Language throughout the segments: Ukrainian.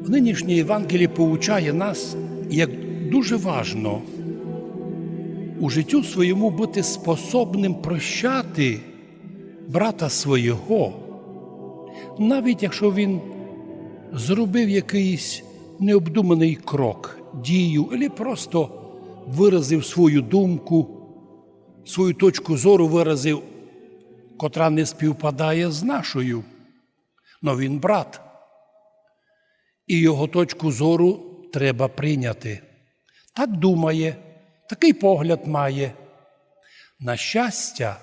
В нинішній Євангелії poučає нас, як дуже важно у життю своєму бути способним прощати брата свого, навіть якщо він зробив якийсь необдуманий крок, дію, або просто виразив свою думку, свою точку зору виразив, котра не співпадає з нашою. Но він брат. І його точку зору треба прийняти. Так думає, такий погляд має. На щастя,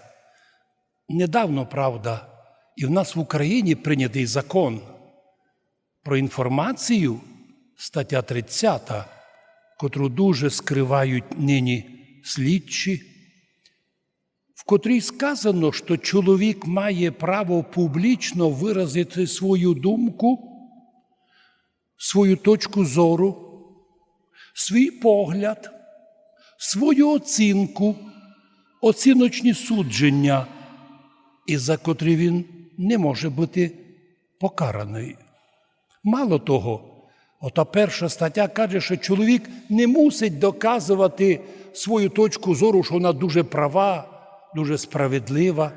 недавно, правда, і в нас в Україні прийнятий закон про інформацію, стаття 30, котру дуже скривають нині слідчі, в котрій сказано, що чоловік має право публічно виразити свою думку свою точку зору, свій погляд, свою оцінку, оціночні судження, і за котрі він не може бути покараний. Мало того, ота перша стаття каже, що чоловік не мусить доказувати свою точку зору, що вона дуже права, дуже справедлива.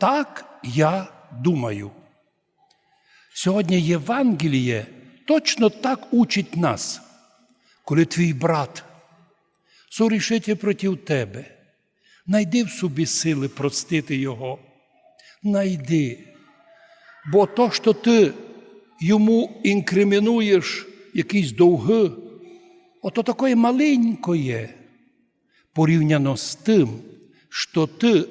Так я думаю. Сьогодні Євангеліє точно так учить нас, коли твій брат сорішити проти тебе, найди в собі сили простити його, найди. Бо то, що ти йому інкримінуєш якісь довги, ото такое маленькое, порівняно з тим, що ти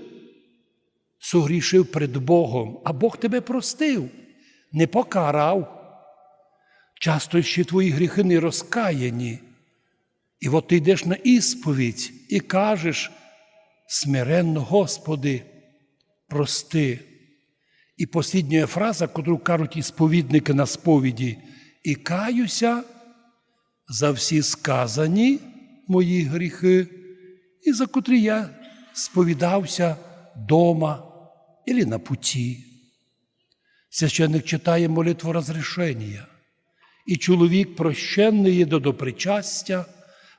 согрішив перед Богом, а Бог тебе простив, не покарав. Часто ще твої гріхи не розкаяні. І от ти йдеш на ісповідь і кажеш смиренно, Господи, прости. І послідня фраза, яку кажуть ісповідники на сповіді, і каюся за всі сказані мої гріхи, і за котрі я сповідався дома або на путі. Священник читає молитву розрішення. І чоловік, прощений до допричастя,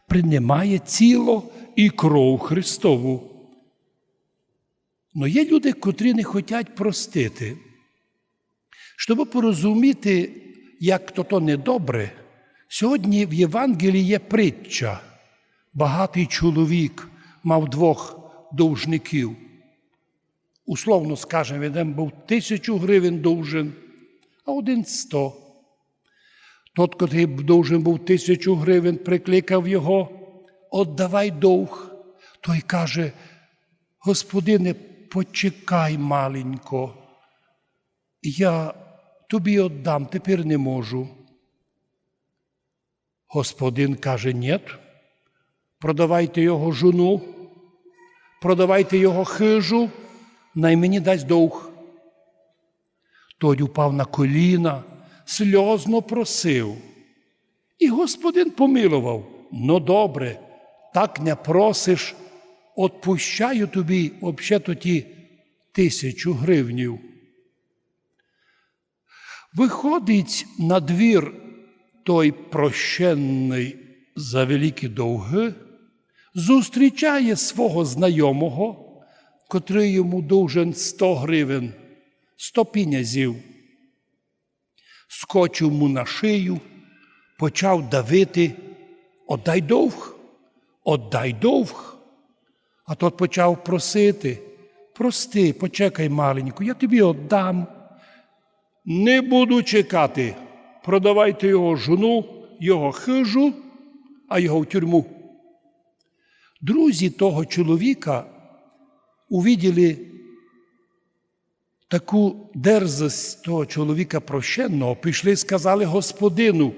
приймає тіло і кров Христову. Но є люди, котрі не хочуть простити. Щоб порозуміти, як то то недобре, сьогодні в Євангелії є притча. Багатий чоловік мав двох довжників. Условно скажемо, один був тисячу гривень довжен, а один сто. Тот, котрий довжен був тисячу гривень, прикликав його, отдавай довг. Той каже, Господине, почекай маленько, я тобі отдам, тепер не можу. Господин каже, ні, продавайте його жону, продавайте його хижу, най мені дасть довг. Той упав на коліна сльозно просив. І господин помилував. Ну добре, так не просиш, отпущаю тобі взагалі ті тисячу гривнів. Виходить на двір той прощенний за великі довги, зустрічає свого знайомого, котрий йому должен 100 гривень, 100 пінязів скочив му на шию, почав давити, отдай довг, отдай довг. А тот почав просити, прости, почекай маленьку, я тобі отдам. Не буду чекати. Продавайте його жону, його хижу, а його в тюрму. Друзі того чоловіка увиділи таку дерзость того чоловіка прощенного, пішли і сказали господину,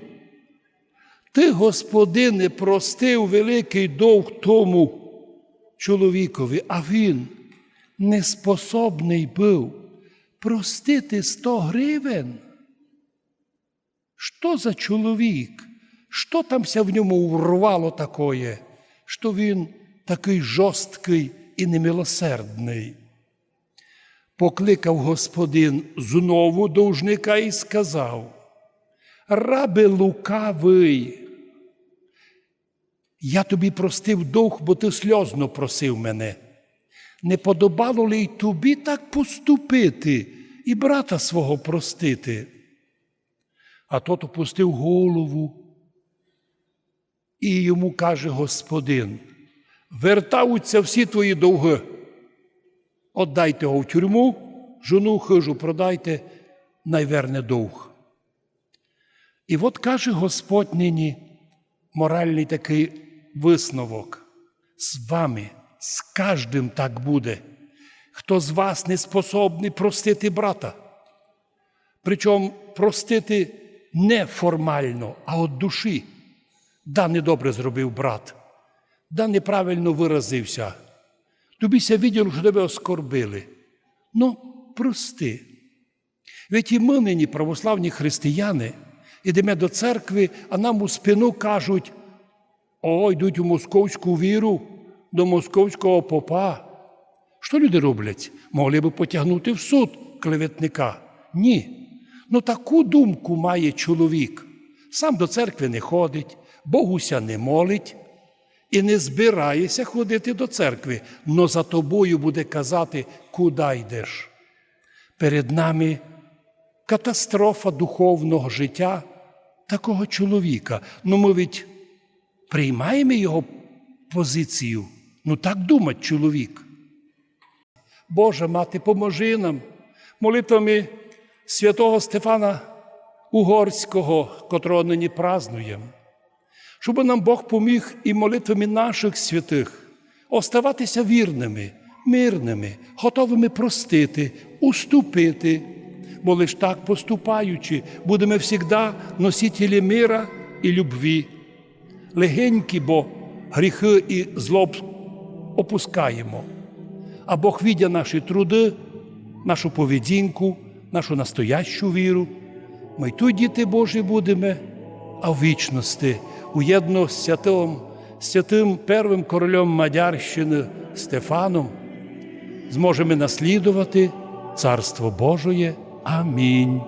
ти, господине, простив великий довг тому чоловікові, а він неспособний був простити сто гривень. Що за чоловік? Що тамся в ньому урвало такое, що він такий жорсткий і немилосердний? Покликав господин знову довжника і сказав: рабе лукавий. Я тобі простив довг, бо ти сльозно просив мене. Не подобало ли й тобі так поступити і брата свого простити? А тот опустив голову, і йому каже Господин: вертаються всі твої довги. Отдайте його в тюрму, жону хижу продайте, найверне довг. І от каже Господь нині моральний такий висновок. З вами, з кожним так буде, хто з вас не способний простити брата. Причому простити не формально, а от душі. Да, недобре зробив брат, да неправильно виразився. Тобіся виділо, що тебе оскорбили. Ну, прости. Ведь і ми нині, православні християни, ідемо до церкви, а нам у спину кажуть: о, йдуть у московську віру, до московського попа. Що люди роблять? Могли би потягнути в суд клеветника. Ні. Ну таку думку має чоловік. Сам до церкви не ходить, Богуся не молить і не збирається ходити до церкви, но за тобою буде казати, куди йдеш. Перед нами катастрофа духовного життя такого чоловіка. Ну, ми ведь приймаємо його позицію. Ну так думать чоловік. Боже мати, поможи нам молитвами святого Стефана Угорського, котрого нині празнуємо, щоб нам Бог поміг і молитвами наших святих оставатися вірними, мирними, готовими простити, уступити, бо лиш так поступаючи, будемо завжди носителі мира і любві. Легенькі, бо гріхи і злоб опускаємо. А Бог видя наші труди, нашу поведінку, нашу настоящу віру. Ми й тут, діти Божі, будемо, а в вічності, уєдно з святим, святим первим королем Мадярщини Стефаном, зможемо наслідувати Царство Божоє. Амінь.